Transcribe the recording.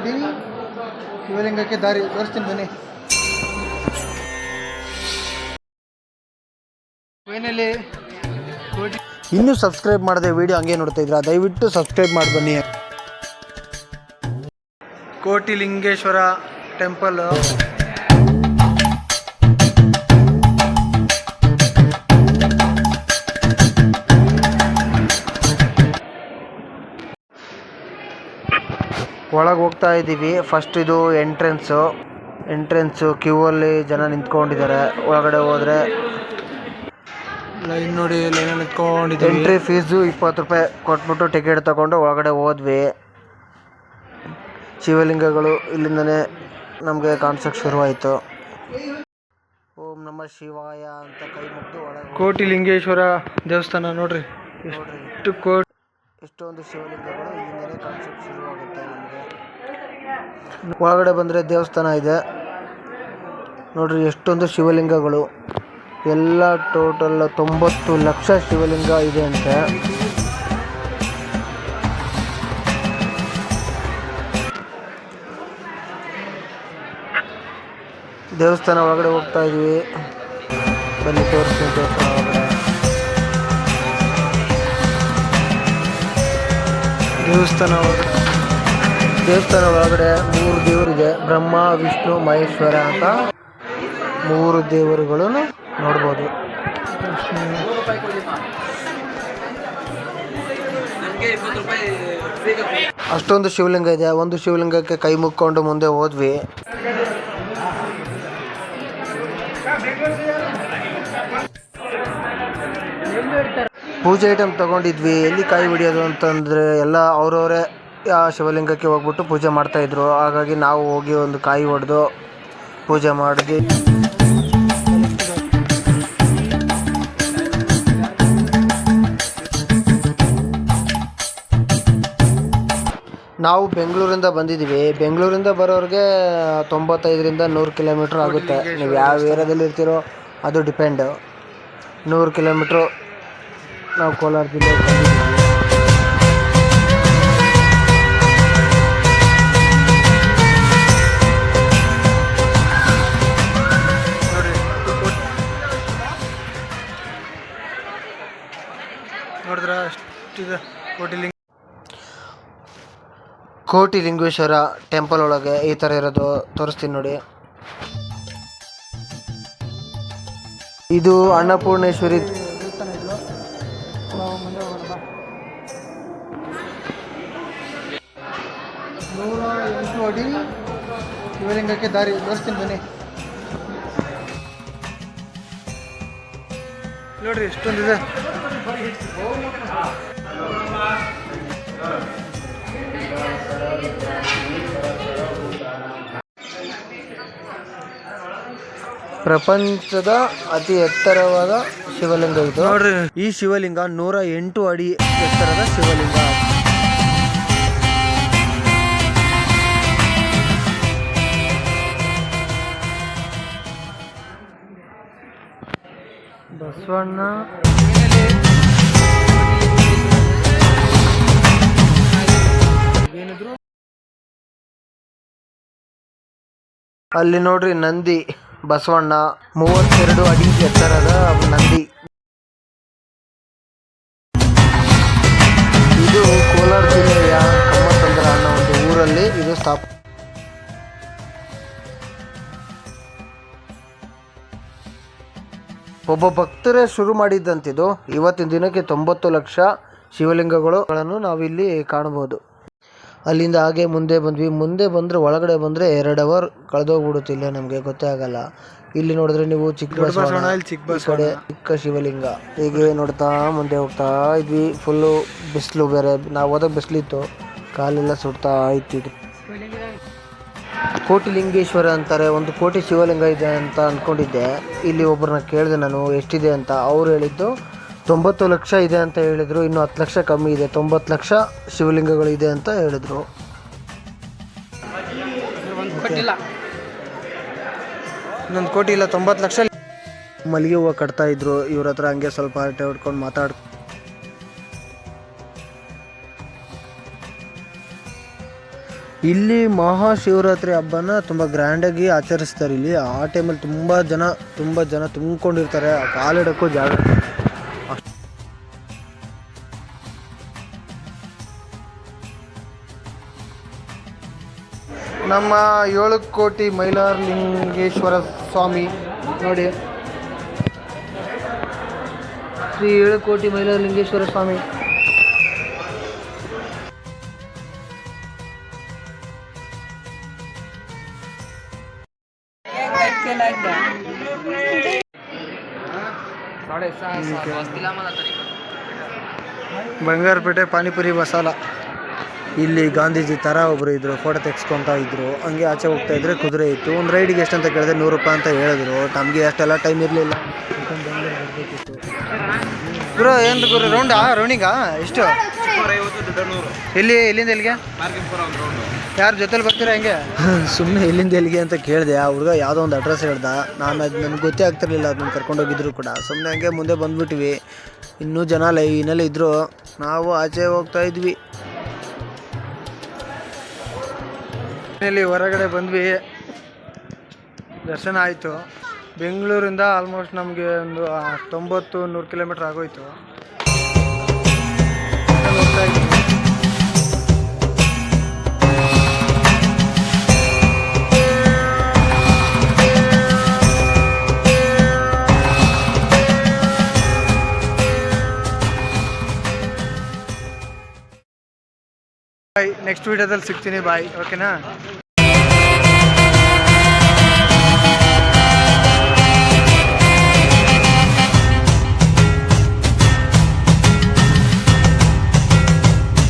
ಅಡಿ ಶಿವಲಿಂಗಕ್ಕೆ ದಾರಿ ತೋರಿಸ್ತೀನಿ ಬನ್ನಿ. ಫೈನಲಿ ಇನ್ನೂ ಸಬ್ಸ್ಕ್ರೈಬ್ ಮಾಡದೆ ವಿಡಿಯೋ ಹಂಗೆ ನೋಡ್ತಾ ಇದ್ರ ದಯವಿಟ್ಟು ಸಬ್ಸ್ಕ್ರೈಬ್ ಮಾಡಿ ಬನ್ನಿ. ಕೋಟಿಲಿಂಗೇಶ್ವರ ಟೆಂಪಲ್. ಒಳಗೆ ಹೋಗ್ತಾ ಇದ್ದೀವಿ ಫಸ್ಟ್ ಇದು ಎಂಟ್ರೆನ್ಸು ಎಂಟ್ರೆನ್ಸು ಕ್ಯೂ ಅಲ್ಲಿ ಜನ ನಿಂತ್ಕೊಂಡಿದ್ದಾರೆ. ಒಳಗಡೆ ಹೋದ್ರೆ ಲೈನ್ ನೋಡಿ ಲೈನ್ ನಿಂತ್ಕೊಂಡಿದ್ದೆ ಎಂಟ್ರಿ ಫೀಸು ಇಪ್ಪತ್ತು ರೂಪಾಯಿ ಕೊಟ್ಬಿಟ್ಟು ಟಿಕೆಟ್ ತಗೊಂಡು ಒಳಗಡೆ ಹೋದ್ವಿ. ಶಿವಲಿಂಗಗಳು ಇಲ್ಲಿಂದನೇ ನಮಗೆ ಕಾಣಿಸೋಕೆ ಶುರುವಾಯಿತು. ಓಂ ನಮ ಶಿವಾಯ ಅಂತ ಕೈ ಮುಗ್ದು ಒಳಗೆ ಕೋಟಿಲಿಂಗೇಶ್ವರ ದೇವಸ್ಥಾನ ನೋಡ್ರಿ. ಎಷ್ಟು ಕೋಟಿ ಎಷ್ಟೊಂದು ಶಿವಲಿಂಗಗಳು ಇಲ್ಲಿಂದನೇ ಕಾಣಿಸೋಕೆ ಶುರುವಾಗುತ್ತೆ ನಮಗೆ. ಒಳಗಡೆ ಬಂದರೆ ದೇವಸ್ಥಾನ ಇದೆ. ನೋಡ್ರಿ, ಎಷ್ಟೊಂದು ಶಿವಲಿಂಗಗಳು. ಎಲ್ಲ ಟೋಟಲ್ ತೊಂಬತ್ತು ಲಕ್ಷ ಶಿವಲಿಂಗ ಇದೆ ಅಂತೆ. ದೇವಸ್ಥಾನ ಒಳಗಡೆ ಹೋಗ್ತಾ ಇದೀವಿ. ಬನ್ನಿ, ತೋರಿಸ್ತೀನಿ ದೇವಸ್ಥಾನ ಒಳಗಡೆ. ದೇವಸ್ಥಾನ ಒಳಗಡೆ. ದೇವಸ್ಥಾನ ಒಳಗಡೆ ಮೂರು ದೇವರಿದೆ ಬ್ರಹ್ಮ, ವಿಷ್ಣು, ಮಹೇಶ್ವರ ಅಂತ ಮೂರು ದೇವರುಗಳನ್ನು ನೋಡ್ಬೋದು. ಅಷ್ಟೊಂದು ಶಿವಲಿಂಗ ಇದೆ. ಒಂದು ಶಿವಲಿಂಗಕ್ಕೆ ಕೈ ಮುಕ್ಕೊಂಡು ಮುಂದೆ ಹೋದ್ವಿ. ಪೂಜೆ ಐಟಮ್ ತಗೊಂಡಿದ್ವಿ. ಎಲ್ಲಿ ಕಾಯಿ ಹಿಡಿಯೋದು ಅಂತಂದ್ರೆ ಎಲ್ಲ ಅವ್ರವರೇ ಆ ಶಿವಲಿಂಗಕ್ಕೆ ಹೋಗ್ಬಿಟ್ಟು ಪೂಜೆ ಮಾಡ್ತಾ ಇದ್ರು. ಹಾಗಾಗಿ ನಾವು ಹೋಗಿ ಒಂದು ಕಾಯಿ ಹೊಡೆದು ಪೂಜೆ ಮಾಡಿದ್ವಿ ನಾವು ಬೆಂಗಳೂರಿಂದ ಬಂದಿದ್ದೀವಿ. ಬೆಂಗಳೂರಿಂದ ಬರೋರಿಗೆ ತೊಂಬತ್ತೈದರಿಂದ ನೂರು ಕಿಲೋಮೀಟ್ರ್ ಆಗುತ್ತೆ. ನೀವು ಯಾವ ಏರಿಯಾದಲ್ಲಿ ಇರ್ತೀರೋ ಅದು ಡಿಪೆಂಡು. ನೂರು ಕಿಲೋಮೀಟ್ರು ನಾವು ಕೋಲಾರ ಜಿಲ್ಲೆ ಅಷ್ಟಿದೆ ಕೋಟಿಲಿಂಗ ಕೋಟಿಲಿಂಗೇಶ್ವರ ಟೆಂಪಲ್ ಒಳಗೆ ಈ ಥರ ಇರೋದು ತೋರಿಸ್ತೀನಿ ನೋಡಿ. ಇದು ಅನ್ನಪೂರ್ಣೇಶ್ವರಿ ನೂರ ಎಂಟು ಅಡಿ ಶಿವಲಿಂಗಕ್ಕೆ ದಾರಿ. ತೋರಿಸ್ತೀನಿ ಬನ್ನಿ. ನೋಡ್ರಿ ಎಷ್ಟೊಂದಿದೆ. ಪ್ರಪಂಚದ ಅತಿ ಎತ್ತರವಾದ ಶಿವಲಿಂಗ ಇದು. ನೋಡ್ರಿ ಈ ಶಿವಲಿಂಗ ನೂರ ಎಂಟು ಅಡಿ ಎತ್ತರದ ಶಿವಲಿಂಗ. ಬಸವಣ್ಣ ಅಲ್ಲಿ ನೋಡ್ರಿ ನಂದಿ, ಬಸವಣ್ಣ, ಮೂವತ್ತೆರಡು ಅಡಿ ಎತ್ತರದ ನಂದಿ. ಇದು ಕೋಲಾರ ಜಿಲ್ಲೆಯ ಕಮ್ಮಸಂದ್ರ ಅನ್ನೋ ಒಂದು ಊರಲ್ಲಿ ಇದು ಸ್ಥಾಪ ಒಬ್ಬ ಭಕ್ತರೇ ಶುರು ಮಾಡಿದ್ದಂತಿದು. ಇವತ್ತಿನ ದಿನಕ್ಕೆ ತೊಂಬತ್ತು ಲಕ್ಷ ಶಿವಲಿಂಗಗಳು ನಾವಿಲ್ಲಿ ಕಾಣಬಹುದು. ಅಲ್ಲಿಂದ ಹಾಗೆ ಮುಂದೆ ಬಂದ್ವಿ. ಮುಂದೆ ಬಂದರೆ ಒಳಗಡೆ ಬಂದರೆ ಎರಡು ಅವರ್ ಕಳೆದೋಗ್ಬಿಡುತ್ತೆ ಇಲ್ಲೇ ನಮಗೆ ಗೊತ್ತೇ ಆಗಲ್ಲ. ಇಲ್ಲಿ ನೋಡಿದ್ರೆ ನೀವು ಚಿಕ್ಕ ಬಸವಣ್ಣ ಈ ಕಡೆ ಚಿಕ್ಕ ಶಿವಲಿಂಗ. ಹೀಗೆ ನೋಡ್ತಾ ಮುಂದೆ ಹೋಗ್ತಾ ಇದ್ವಿ. ಫುಲ್ಲು ಬಿಸಿಲು ಬೇರೆ. ನಾವು ಹೋದಾಗ ಬಿಸಿಲಿತ್ತು. ಕಾಲೆಲ್ಲ ಸುಡ್ತಾ ಇತ್ತು. ಇದು ಕೋಟಿಲಿಂಗೇಶ್ವರ ಅಂತಾರೆ ಒಂದು ಕೋಟಿ ಶಿವಲಿಂಗ ಇದೆ ಅಂತ ಅಂದ್ಕೊಂಡಿದ್ದೆ ಇಲ್ಲಿ ಒಬ್ಬರನ್ನ ಕೇಳಿದೆ ನಾನು ಎಷ್ಟಿದೆ ಅಂತ. ಅವ್ರು ಹೇಳಿದ್ದು ತೊಂಬತ್ತು ಲಕ್ಷ ಇದೆ ಅಂತ ಹೇಳಿದರು ಇನ್ನು ಹತ್ತು ಲಕ್ಷ ಕಮ್ಮಿ ಇದೆ ತೊಂಬತ್ತು ಲಕ್ಷ ಶಿವಲಿಂಗಗಳು ಇದೆ ಅಂತ ಹೇಳಿದರು. ಇನ್ನೊಂದು ಕೋಟಿ ಇಲ್ಲ. ತೊಂಬತ್ತು ಲಕ್ಷ ಮಲ್ಲಿಗೆ ಹೂವು ಕಟ್ತಾ ಇದ್ರು ಇವ್ರ ಹತ್ರ ಹಂಗೆ ಸ್ವಲ್ಪ ಹರಟೆ ಹೊಡ್ಕೊಂಡು ಮಾತಾಡ್ ಇಲ್ಲಿ ಮಹಾಶಿವರಾತ್ರಿ ಹಬ್ಬನ ತುಂಬ ಗ್ರ್ಯಾಂಡಾಗಿ ಆಚರಿಸ್ತಾರೆ ಇಲ್ಲಿ. ಆ ಟೈಮಲ್ಲಿ ತುಂಬ ಜನ ತುಂಬ ಜನ ತುಂಬಿಕೊಂಡಿರ್ತಾರೆ ಕಾಲಿಡೋಕ್ಕೂ ಜಾಗ ನಮ್ಮ ಏಳು ಕೋಟಿ ಮೈಲಾರಲಿಂಗೇಶ್ವರ ಸ್ವಾಮಿ ನೋಡಿ ಶ್ರೀ ಏಳು ಕೋಟಿ ಮೈಲಾರಲಿಂಗೇಶ್ವರ ಸ್ವಾಮಿ ಬಂಗಾರಪೇಟೆ ಪಾನಿಪುರಿ ಮಸಾಲ ಇಲ್ಲಿ ಗಾಂಧೀಜಿ ಥರ ಒಬ್ಬರು ಇದ್ರು ಫೋಟೋ ತೆಗ್ಸ್ಕೊತಾ ಇದ್ದರು ಹಂಗೆ ಆಚೆ ಹೋಗ್ತಾ ಇದ್ರೆ ಕುದುರೆ ಇತ್ತು. ಒಂದು ರೈಡಿಗೆ ಎಷ್ಟು ಅಂತ ಕೇಳಿದ್ರೆ ನೂರು ರೂಪಾಯಿ ಅಂತ ಹೇಳಿದ್ರು. ನಮಗೆ ಅಷ್ಟೆಲ್ಲ ಟೈಮ್ ಇರಲಿಲ್ಲ. ಗುರು ಏನು ಗುರು ರೌಂಡಾ ಎಷ್ಟು? ಇಲ್ಲಿ ಇಲ್ಲಿಂದ ಎಲ್ಲಿಗೆ? ಯಾರ ಜೊತೆಲಿ ಬರ್ತೀರಾ ಹೆಂಗೆ? ಸುಮ್ಮನೆ ಇಲ್ಲಿಂದ ಎಲ್ಲಿಗೆ ಅಂತ ಕೇಳಿದೆ. ಆ ಹುಡುಗ ಯಾವುದೋ ಒಂದು ಅಡ್ರೆಸ್ ಹೇಳ್ದ. ನಾನು ಅದು ನನಗೆ ಗೊತ್ತೇ ಆಗ್ತಿರ್ಲಿಲ್ಲ ಅದನ್ನ ಕರ್ಕೊಂಡೋಗಿದ್ರು ಕೂಡ. ಸುಮ್ಮನೆ ಹಂಗೆ ಮುಂದೆ ಬಂದ್ಬಿಟ್ವಿ. ಇನ್ನೂ ಜನ ಲೈನಲ್ಲೇ ಇದ್ದರು ನಾವು ಆಚೆ ಹೋಗ್ತಾ ಇದ್ವಿ. ಇಲ್ಲಿ ಹೊರಗಡೆ ಬಂದ್ವಿ. ದರ್ಶನ ಆಯಿತು. ಬೆಂಗಳೂರಿಂದ ಆಲ್ಮೋಸ್ಟ್ ನಮಗೆ ಒಂದು ತೊಂಬತ್ತು ನೂರು ಕಿಲೋಮೀಟ್ರ್ ಆಗೋಯ್ತು. ನೆಕ್ಸ್ಟ್ ವೀಡಿಯೋದಲ್ಲಿ ಸಿಗ್ತೀನಿ ಬಾಯ್ ಓಕೆನಾ